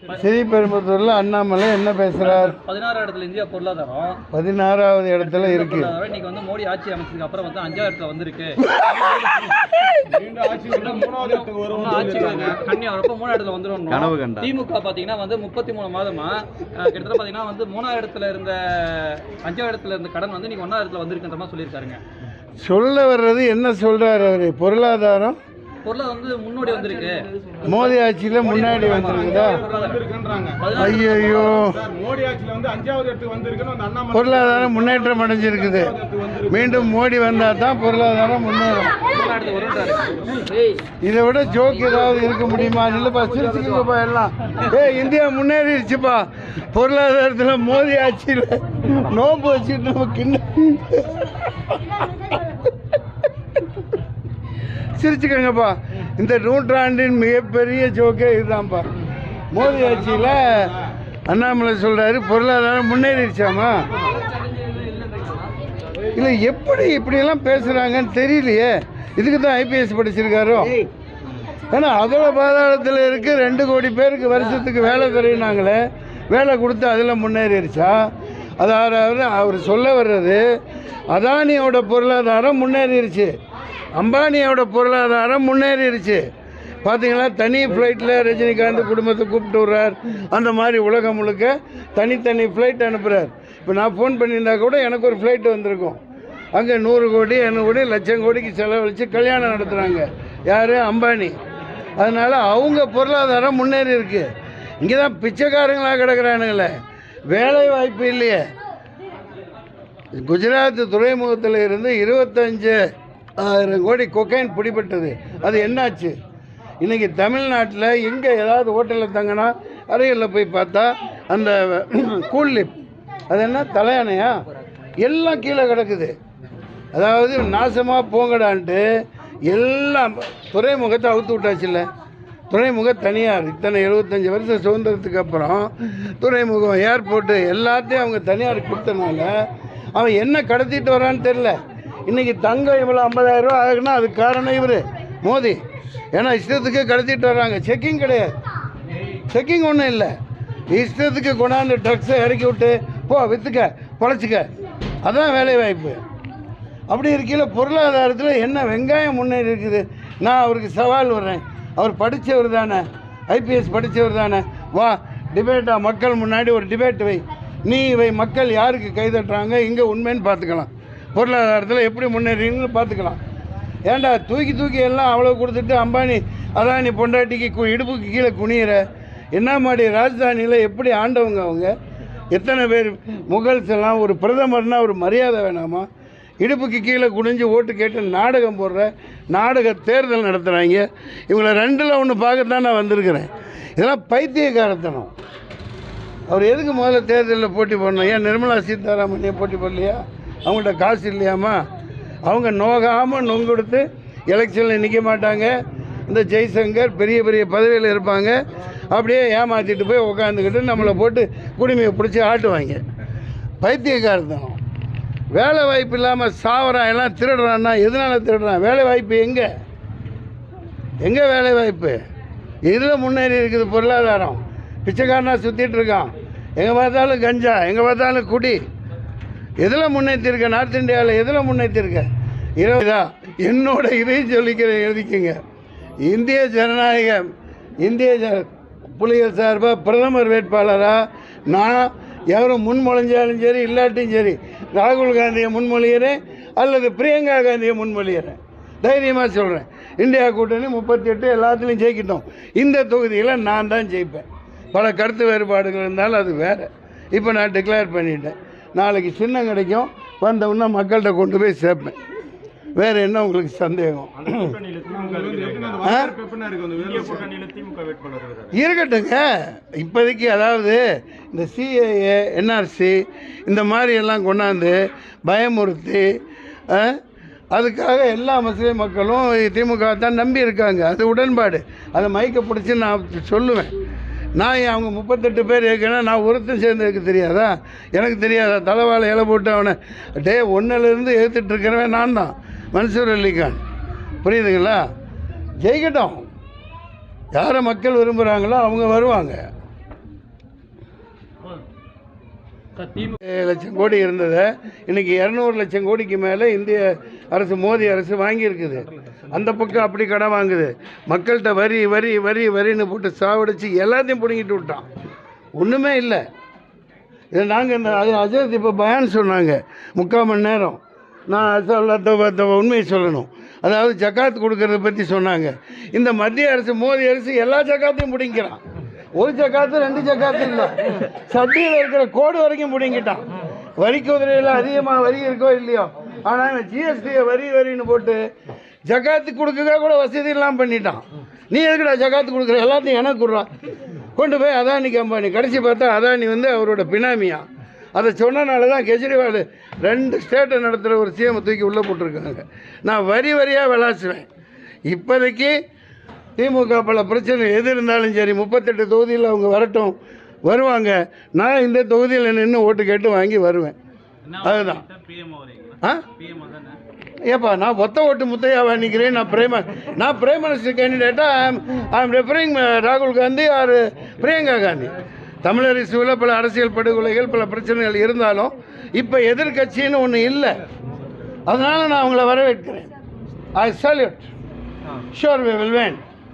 ஸ்ரீபெரும்புத்தூரில் அண்ணாமலை என்ன பேசுகிறார் பதினாறு இடத்துல இந்தியா பொருளாதாரம். பதினாறாவது இடத்துல இருக்கு. இன்னைக்கு வந்து மோடி ஆட்சி அமைச்சதுக்கு அப்புறம் வந்து அஞ்சாவது இடத்துல வந்திருக்கு. இன்னும் ஆட்சி கண்ணி வரப்போ மூணாவது இடத்துல வந்துடும் கனவு கண்டா. திமுக பாத்தீங்கன்னா வந்து முப்பத்தி மூணு மாதமா கிட்டத்தட்ட பாத்தீங்கன்னா வந்து மூணாவது இடத்துல இருந்த அஞ்சாவது இடத்துல இருந்த கடன் வந்து இன்னைக்கு ஒன்றாவது இடத்துல வந்திருக்குன்ற மாதிரி சொல்லியிருக்காருங்க. சொல்ல வர்றது என்ன சொல்கிறார் அவர்? பொருளாதாரம் பொருளாதாரம் வந்து முன்னோடி வந்திருக்கு. மோடி ஆட்சியில் முன்னாடி வந்திருக்குதா? ஐயோ மோடி ஆட்சியில வந்து அஞ்சாவது இடத்துக்கு வந்திருக்குன்னு பொருளாதாரம் முன்னேற்றம் அடைஞ்சிருக்குது. மீண்டும் மோடி வந்தால் தான் பொருளாதாரம் முன்னேறும். இதை விட ஜோக் ஏதாவது இருக்க முடியுமா? இல்லைப்பா சிரிச்சுக்கப்பா எல்லாம். ஏ இந்தியா முன்னேறிடுச்சுப்பா. பொருளாதாரத்தில் மோடி ஆட்சியில் நோம்பு வச்சுட்டு நம்ம கிண்ண சிரிச்சுக்கோங்கப்பா. இந்த நூற்றாண்டின் மிகப்பெரிய ஜோக்கே இதுதான்ப்பா. மோடி ஆட்சியில் அண்ணாமலை சொல்கிறாரு பொருளாதாரம் முன்னேறிடுச்சாமா? இல்லை எப்படி இப்படியெல்லாம் பேசுகிறாங்கன்னு தெரியலையே. இதுக்கு தான் ஐபிஎஸ் படிச்சிருக்காரோ? ஏன்னா அதில் பாதாளத்தில் இருக்கு ரெண்டு கோடி பேருக்கு வருஷத்துக்கு வேலை தருனாங்களே வேலை கொடுத்து அதில் முன்னேறிடுச்சா? அதாவது அவர் சொல்ல வர்றது அதானியோட பொருளாதாரம் முன்னேறிடுச்சு. அம்பானியோட பொருளாதாரம் முன்னேறிடுச்சு பார்த்தீங்களா தனி ஃப்ளைட்டில் ரஜினிகாந்த் குடும்பத்தை கூப்பிட்டு விட்றார் அந்த மாதிரி உலகம் முழுக்க தனித்தனி ஃப்ளைட் அனுப்புகிறார் இப்போ நான் ஃபோன் பண்ணியிருந்தா கூட எனக்கு ஒரு ஃப்ளைட் வந்திருக்கும். அங்கே நூறு கோடி இரநூறு கோடி லட்சம் கோடிக்கு செலவழித்து கல்யாணம் நடத்துகிறாங்க யார்? அம்பானி. அதனால் அவங்க பொருளாதாரம் முன்னேறி இருக்கு. இங்கே தான் பிச்சைக்காரங்களாக கிடக்கிறானுங்களே. வேலை வாய்ப்பு இல்லையே. குஜராத் துறைமுகத்தில் இருந்து இருபத்தஞ்சு ஆயிரம் கோடி கொக்கைன் பிடிபட்டது. அது என்னாச்சு? இன்றைக்கி தமிழ்நாட்டில் எங்கே ஏதாவது ஹோட்டலில் தங்கினா அருகில் போய் பார்த்தா அந்த கூல்லிப் அது என்ன தலையணையா? எல்லாம் கீழே கிடக்குது. அதாவது நாசமாக போங்கடான்ட்டு எல்லாம் துறைமுகத்தை அவுத்து விட்டாச்சுல்ல. துறைமுகம் தனியார் இத்தனை எழுபத்தஞ்சி வருஷம் சுதந்திரத்துக்கு அப்புறம் துறைமுகம் ஏர்போர்ட்டு எல்லாத்தையும் அவங்க தனியார் கொடுத்தனால அவன் என்ன கடத்திட்டு வரான்னு தெரில இன்றைக்கி தங்கம் இவ்வளோ ஐம்பதாயிரம் ரூபா ஆகுனா அதுக்கு காரணம் இவர் மோதி. ஏன்னா இஷ்டத்துக்கு கடத்திட்டு வர்றாங்க. செக்கிங் கிடையாது. செக்கிங் ஒன்றும் இல்லை. இஷ்டத்துக்கு கொண்டாந்து ட்ரக்ஸை இறக்கி விட்டு போ விற்றுக்க பொழைச்சிக்க. அதுதான் வேலை வாய்ப்பு அப்படி இருக்கையில் பொருளாதாரத்தில் என்ன வெங்காயம் முன்னேறி இருக்குது? நான் அவருக்கு சவால் விடுறேன். அவர் படித்தவர் தானே. ஐபிஎஸ் படித்தவர் தானே. வா டிபேட்டாக மக்கள் முன்னாடி ஒரு டிபேட் வை. நீ இவை மக்கள் யாருக்கு கைதட்டுறாங்க? இங்கே உண்மைன்னு பார்த்துக்கலாம். பொருளாதாரத்தில் எப்படி முன்னேறீங்கன்னு பார்த்துக்கலாம். ஏன்டா தூக்கி தூக்கி எல்லாம் அவ்வளோ கொடுத்துட்டு அம்பானி அதானி பொண்டாட்டிக்கு கு- இடுப்புக்கு கீழே குனியிற? என்ன மாதிரி ராஜதானியில் எப்படி ஆண்டவங்க அவங்க? எத்தனை பேர் முகல்ஸ் எல்லாம் ஒரு பிரதமர்னா ஒரு மரியாதை வேணாமா? இடுப்புக்கு கீழே குனிஞ்சு ஓட்டு கேட்டு நாடகம் போடுற நாடக தேர்தல் நடத்துகிறாங்க இவங்கள ரெண்டில் ஒன்று பார்க்கத்தான் நான் வந்திருக்கிறேன். இதெல்லாம் பைத்தியக்காரத்தனம். அவர் எதுக்கு முதல்ல தேர்தலில் போட்டி போடணும்? ஏன் நிர்மலா சீதாராமன் போட்டி போடலையா? அவங்கள்ட்ட காசு இல்லையாமா அவங்க நோகாமல் நொங்கொடுத்து எலெக்ஷனில் நிற்க மாட்டாங்க. இந்த ஜெய்சங்கர் பெரிய பெரிய பதவியில் இருப்பாங்க. அப்படியே ஏமாற்றிட்டு போய் உட்காந்துக்கிட்டு நம்மளை போட்டு குடிமையை பிடிச்சி ஆட்டுவாங்க. பைத்தியக்காரத்தனம். வேலை வாய்ப்பு இல்லாமல் சாவறான் எல்லாம் திருடுறான்னா எதனால திருடுறான்? வேலை வாய்ப்பு எங்கே? எங்கே வேலை வாய்ப்பு? இதில் முன்னேறி இருக்குது பொருளாதாரம். பிச்சைக்காரனாக சுற்றிட்டு இருக்கான். எங்கே பார்த்தாலும் கஞ்சா எங்கே பார்த்தாலும் குடி. எதில் முன்னேற்றிருக்க நார்த் இந்தியாவில் எதில் முன்னேற்றிருக்க இருபதா என்னோட இதையும் சொல்லிக்கிறேன் எழுதிக்கங்க. இந்திய ஜனநாயகம் இந்திய ஜ புலிகள் சார்பாக பிரதமர் வேட்பாளராக நான் எவரும் முன்மொழிஞ்சாலும் சரி இல்லாட்டியும் சரி ராகுல் காந்தியை முன்மொழிகிறேன் அல்லது பிரியங்கா காந்தியை முன்மொழிகிறேன். தைரியமாக சொல்கிறேன் இந்தியா கூட்டணி முப்பத்தி எட்டு எல்லாத்துலேயும் ஜெயிக்கிட்டோம். இந்த தொகுதியில் நான் தான் ஜெயிப்பேன். பல கருத்து வேறுபாடுகள் இருந்தாலும் அது வேறு. இப்போ நான் டிக்ளேர் பண்ணிட்டேன். நாளைக்கு சின்னம் கிடைக்கும். வந்த உடனே மக்கள்கிட்ட கொண்டு போய் சேர்ப்பேன். வேறு என்ன உங்களுக்கு சந்தேகம்? இருக்கட்டுங்க. இப்போதைக்கு அதாவது இந்த சிஏஏ என்ஆர்சி இந்த மாதிரி எல்லாம் கொண்டாந்து பயமுறுத்தி அதுக்காக எல்லா முஸ்லீம் மக்களும் திமுக தான் நம்பி இருக்காங்க. அது உடன்பாடு. அதை மைக்க பிடிச்சி நான் சொல்லுவேன். நான் ஏன் அவங்க முப்பத்தெட்டு பேர் ஏற்கனவே நான் ஒருத்தன் சேர்ந்ததுக்கு தெரியாதா? எனக்கு தெரியாதா? தலைவாழை இலை போட்டு அவனை டே ஒன்றிலேருந்து ஏற்றுட்டு நான் தான். மன்சூர் அலிகான். புரியுதுங்களா? ஜெயிக்கட்டும். யாரை மக்கள் விரும்புகிறாங்களோ அவங்க வருவாங்க சார் திமுக ஏழு லட்சம் கோடி இருந்ததை இன்னைக்கு இரநூறு லட்சம் கோடிக்கு மேலே இந்திய அரசு மோடி அரசு வாங்கியிருக்குது. அந்த பக்கம் அப்படி கடன் வாங்குது. மக்கள்கிட்ட வரி வரி வரி வரின்னு போட்டு சாவடிச்சு எல்லாத்தையும் பிடுங்கிட்டு விட்டான். ஒன்றுமே இல்லை. இது நாங்கள் இந்த அது இப்போ பயான் சொன்னாங்க. முக்கால் மணி நேரம். நான் சொல்ல உண்மையை சொல்லணும். அதாவது ஜக்காத் கொடுக்கறத பற்றி சொன்னாங்க. இந்த மத்திய அரசு மோடி அரசு எல்லா ஜக்காத்தையும் பிடிங்கிறான் ஒரு ஜக்காத்து ரெண்டு ஜக்காத்து இல்லை. சட்டியில் இருக்கிற கோடு வரைக்கும் பிடிங்கிட்டான். வரி குதிரையில் அதிகமாக வரி இருக்கோ இல்லையோ. ஆனால் இவன் ஜிஎஸ்டியை வரி வரின்னு போட்டு ஜக்காத்து கொடுக்க கூட வசதி இல்லாமல் பண்ணிட்டான். நீ எதுக்குடா ஜக்காத்து கொடுக்குற? எல்லாத்தையும் எனக்கு கொடுறா. கொண்டு போய் அதானி கம்பெனி கடைசி பார்த்தா அதானி வந்து அவரோட பினாமியா. அதை சொன்னனால தான் கெஜ்ரிவால் ரெண்டு ஸ்டேட்டை நடத்துகிற ஒரு சிஎம் தூக்கி உள்ளே போட்டிருக்காங்க. நான் வரி வரியாக விளாசுவேன். இப்போதைக்கு திமுக பல பிரச்சனை எது இருந்தாலும் சரி முப்பத்தெட்டு தொகுதியில் அவங்க வரட்டும் வருவாங்க. நான் இந்த தொகுதியில் நின்று ஓட்டு கேட்டு வாங்கி வருவேன். அதுதான். ஆ? ஏப்பா நான் ஒத்த ஓட்டு முத்தையாவா நிற்கிறேன் நான் பிரேம நான் பிரைம் மினிஸ்டர் கேண்டிடேட்டாக ஐ எம் ரெஃபரிங் ராகுல் காந்தி ஆர் பிரியங்கா காந்தி தமிழர் இசுவில் பல அரசியல் படுகொலைகள் பல பிரச்சனைகள் இருந்தாலும் இப்போ எதிர்க்கட்சின்னு ஒன்று இல்லை. அதனால் நான் அவங்கள வரவேற்கிறேன். I salute sure we will win